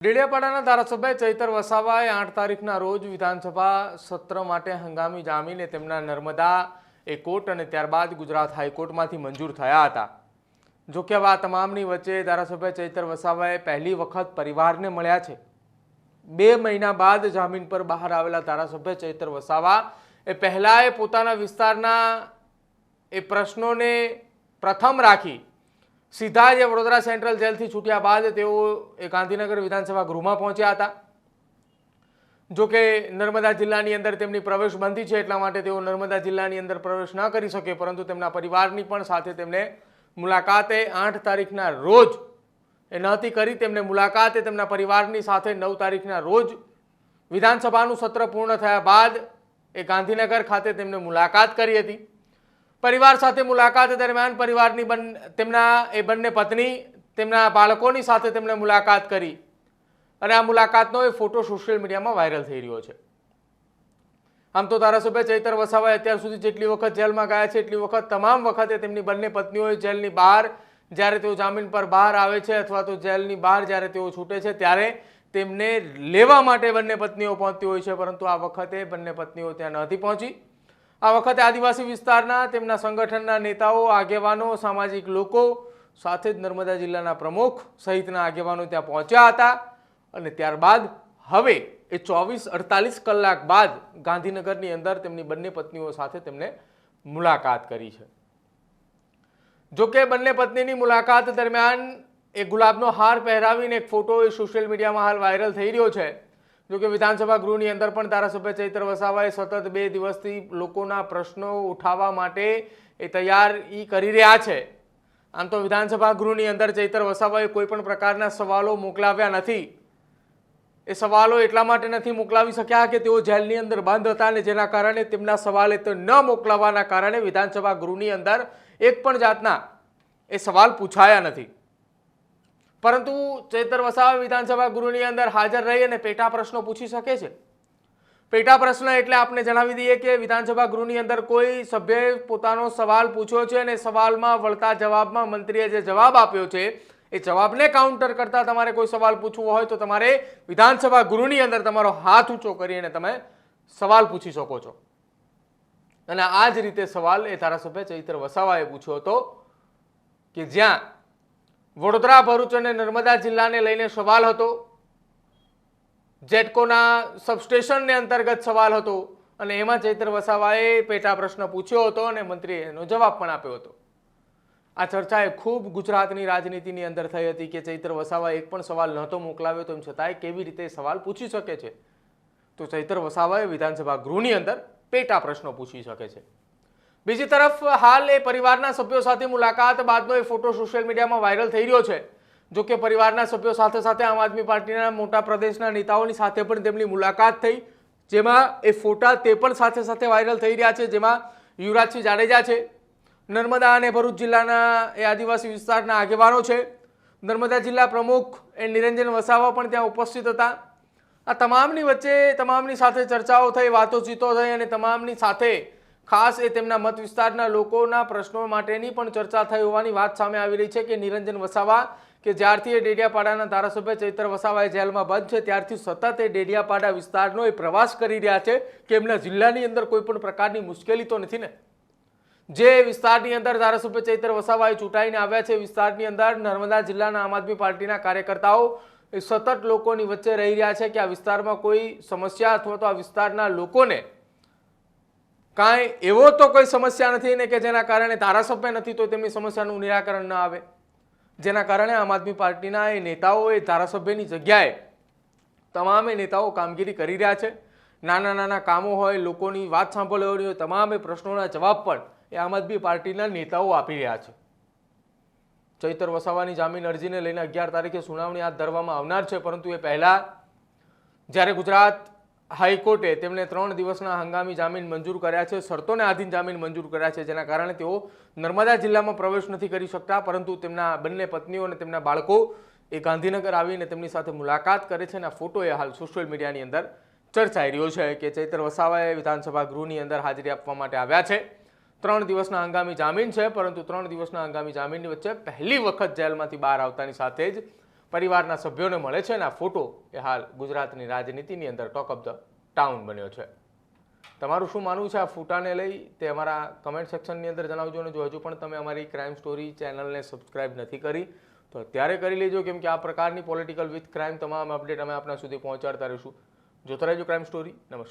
ડેડિયાપાડાના ધારાસભ્ય ચૈતર વસાવાએ આઠ તારીખના રોજ વિધાનસભા સત્ર માટે હંગામી જામીને તેમના નર્મદા એ કોર્ટ અને ત્યારબાદ ગુજરાત હાઈકોર્ટમાંથી મંજૂર થયા હતા. જોકે કે આ તમામની વચ્ચે ધારાસભ્ય ચૈતર વસાવાએ પહેલી વખત પરિવારને મળ્યા છે. બે મહિના બાદ જામીન પર બહાર આવેલા ધારાસભ્ય ચૈતર વસાવા એ પહેલાએ પોતાના વિસ્તારના એ પ્રશ્નોને પ્રથમ રાખી સીધા જ વડોદરા સેન્ટ્રલ જેલથી છૂટ્યા બાદ તેઓ એ ગાંધીનગર વિધાનસભા ગૃહમાં પહોંચ્યા હતા. જોકે નર્મદા જિલ્લાની અંદર તેમની પ્રવેશ બંધી છે એટલા માટે તેઓ નર્મદા જિલ્લાની અંદર પ્રવેશ ન કરી શકે, પરંતુ તેમના પરિવારની પણ સાથે તેમને મુલાકાતે આઠ તારીખના રોજ, એ નહોતી કરી, તેમને મુલાકાતે તેમના પરિવારની સાથે નવ તારીખના રોજ વિધાનસભાનું સત્ર પૂર્ણ થયા બાદ એ ગાંધીનગર ખાતે તેમને મુલાકાત કરી હતી. પરિવાર સાથે મુલાકાત દરમિયાન પરિવારની બન, તેમના, એ બંને પત્ની તેમના બાળકોની સાથે તેમણે મુલાકાત કરી. અને આ મુલાકાતનો એ ફોટો સોશિયલ મીડિયામાં વાયરલ થઈ રહ્યો છે. આમ તો ધારાસભ્ય ચૈતર વસાવાએ અત્યાર સુધી જેટલી વખત જેલમાં ગયા છે, એટલી વખત તમામ વખતે તેમની બંને પત્નીઓએ જેલની બહાર, જ્યારે તેઓ જામીન પર બહાર આવે છે અથવા તો જેલની બહાર જ્યારે તેઓ છૂટે છે, ત્યારે તેમને લેવા માટે બંને પત્નીઓ પહોંચતી હોય છે, પરંતુ આ વખતે બંને પત્નીઓ ત્યાં નથી પહોંચી. આ વખતે આદિવાસી વિસ્તારના તેમના સંગઠનના નેતાઓ, આગેવાનો, સામાજિક લોકો, સાથે જ નર્મદા જિલ્લાના પ્રમુખ સહિતના આગેવાનો ત્યાં પહોંચ્યા હતા અને ત્યારબાદ હવે એ ચોવીસ અડતાલીસ કલાક બાદ ગાંધીનગરની અંદર તેમની બંને પત્નીઓ સાથે તેમને મુલાકાત કરી છે. જોકે બંને પત્નીની મુલાકાત દરમિયાન એ ગુલાબનો હાર પહેરાવીને એક ફોટો એ સોશિયલ મીડિયામાં હાલ વાયરલ થઈ રહ્યો છે. જો કે વિધાનસભા ગૃહની અંદર પણ ધારાસભ્ય ચૈત્ર વસાવાએ સતત બે દિવસથી લોકોના પ્રશ્નો ઉઠાવવા માટે એ તૈયાર કરી રહ્યા છે. આમ તો વિધાનસભા ગૃહની અંદર ચૈત્ર વસાવાએ કોઈ પણ પ્રકારના સવાલો મોકલાવ્યા નથી. એ સવાલો એટલા માટે નથી મોકલાવી શક્યા કે તેઓ જેલની અંદર બંધ હતા અને જેના કારણે તેમના સવાલ તો ન મોકલાવાના કારણે વિધાનસભા ગૃહની અંદર એક પણ જાતના એ સવાલ પૂછાયા નથી. પરંતુ ચૈતર વસાવા વિધાનસભા ગૃહની અંદર હાજર રહી અને પેટા પ્રશ્નો પૂછી શકે છે. પેટા પ્રશ્ન એટલે આપણે જણાવી દઈએ કે વિધાનસભા ગૃહની અંદર કોઈ સભ્યએ પોતાનો સવાલ પૂછ્યો છે અને સવાલમાં વળતા જવાબમાં મંત્રીએ જે જવાબ આપ્યો છે, એ જવાબને કાઉન્ટર કરતા તમારે કોઈ સવાલ પૂછવો હોય તો તમારે વિધાનસભા ગૃહની અંદર તમારો હાથ ઊંચો કરીને તમે સવાલ પૂછી શકો છો. અને આ જ રીતે સવાલ એ ધારાસભ્ય ચૈત્ર વસાવાએ પૂછ્યો હતો કે જ્યાં વડોદરા, ભરૂચ અને નર્મદા જિલ્લાને લઈને સવાલ હતો. જેટકોના સબસ્ટેશનને અંતર્ગત સવાલ હતો અને એમાં ચૈત્ર વસાવાએ પેટા પ્રશ્ન પૂછ્યો હતો અને મંત્રીએ એનો જવાબ પણ આપ્યો હતો. આ ચર્ચાએ ખૂબ ગુજરાતની રાજનીતિની અંદર થઈ હતી કે ચૈત્ર વસાવા એક પણ સવાલ નહોતો મોકલાવ્યો તેમ છતાંય કેવી રીતે સવાલ પૂછી શકે છે? તો ચૈત્ર વસાવાએ વિધાનસભા ગૃહની અંદર પેટા પ્રશ્નો પૂછી શકે છે. બીજી તરફ, હાલ એ પરિવારના સભ્યો સાથે મુલાકાત બાદનો એ ફોટો સોશિયલ મીડિયામાં વાયરલ થઈ રહ્યો છે. જો કે પરિવારના સભ્યો સાથે સાથે આમ આદમી પાર્ટીના મોટા પ્રદેશના નેતાઓની સાથે પણ તેમની મુલાકાત થઈ. જેમાં એ ફોટા તે પણ સાથે સાથે વાયરલ થઈ રહ્યા છે, જેમાં યુવરાજસિંહ જાડેજા છે. નર્મદા અને ભરૂચ જિલ્લાના એ આદિવાસી વિસ્તારના આગેવાનો છે. નર્મદા જિલ્લા પ્રમુખ એ નિરંજન વસાવા પણ ત્યાં ઉપસ્થિત હતા. આ તમામની વચ્ચે તમામની સાથે ચર્ચાઓ થઈ, વાતોચીતો થઈ અને તમામની સાથે ખાસ એ તેમના મત વિસ્તારના લોકોના પ્રશ્નો માટેની પણ ચર્ચા થઈ હોવાની વાત સામે આવી રહી છે કે નિરંજન વસાવા કે જ્યારથી એ ડેડિયાપાડાના ધારાસભ્ય ચૈત્ર વસાવા એ જેલમાં બંધ છે, ત્યારથી સતત એ ડેડિયાપાડા વિસ્તારનો એ પ્રવાસ કરી રહ્યા છે કે એમના જિલ્લાની અંદર કોઈ પણ પ્રકારની મુશ્કેલી તો નથી ને? જે વિસ્તારની અંદર ધારાસભ્ય ચૈત્ર વસાવાએ ચૂંટાઈને આવ્યા છે વિસ્તારની અંદર નર્મદા જિલ્લાના આમ આદમી પાર્ટીના કાર્યકર્તાઓ એ સતત લોકોની વચ્ચે રહી રહ્યા છે કે આ વિસ્તારમાં કોઈ સમસ્યા અથવા તો આ વિસ્તારના લોકોને કાંઈ એવો તો કોઈ સમસ્યા નથી ને કે જેના કારણે ધારાસભ્ય નથી તો તેમની સમસ્યાનું નિરાકરણ ન આવે. જેના કારણે આમ આદમી પાર્ટીના એ નેતાઓ એ ધારાસભ્યની જગ્યાએ તમામે નેતાઓ કામગીરી કરી રહ્યા છે. નાના નાના કામો હોય, લોકોની વાત સાંભળવાની હોય, તમામે પ્રશ્નોના જવાબ પણ એ આમ આદમી પાર્ટીના નેતાઓ આપી રહ્યા છે. ચૈતર વસાવાની જામીન અરજીને લઈને અગિયાર તારીખે સુનાવણી હાથ ધરવામાં આવનાર છે, પરંતુ એ પહેલાં જ્યારે ગુજરાત હાઈકોર્ટે તેમને ત્રણ દિવસના હંગામી જામીન મંજૂર કર્યા છે. શરતોને આધીન જામીન મંજૂર કર્યા છે, જેના કારણે તેઓ નર્મદા જિલ્લામાં પ્રવેશ નથી કરી શકતા, પરંતુ તેમના બંને પત્નીઓ અને તેમના બાળકો એ ગાંધીનગર આવીને તેમની સાથે મુલાકાત કરે છે અને આ ફોટો એ હાલ સોશિયલ મીડિયાની અંદર ચર્ચાઈ રહ્યો છે કે ચૈતર વસાવાએ વિધાનસભા ગૃહની અંદર હાજરી આપવા માટે આવ્યા છે. ત્રણ દિવસના હંગામી જામીન છે, પરંતુ ત્રણ દિવસના હંગામી જામીનની વચ્ચે પહેલી વખત જેલમાંથી બહાર આવતાની સાથે જ પરિવારના સભ્યોને મળે છે અને આ ફોટો એ હાલ ગુજરાતની રાજનીતિની અંદર ટોક ઓફ ધ ટાઉન બન્યો છે. તમારું શું માનવું છે આ ફોટાને લઈ? તે અમારા કમેન્ટ સેક્શનની અંદર જણાવજો અને જો હજુ પણ તમે અમારી ક્રાઇમ સ્ટોરી ચેનલને સબસ્ક્રાઇબ નથી કરી, તો અત્યારે કરી લેજો, કેમ કે આ પ્રકારની પોલિટિકલ વિથ ક્રાઇમ તમામ અપડેટ અમે આપણા સુધી પહોંચાડતા રહીશું. જોતા રહેજો ક્રાઇમ સ્ટોરી નમસ્કાર.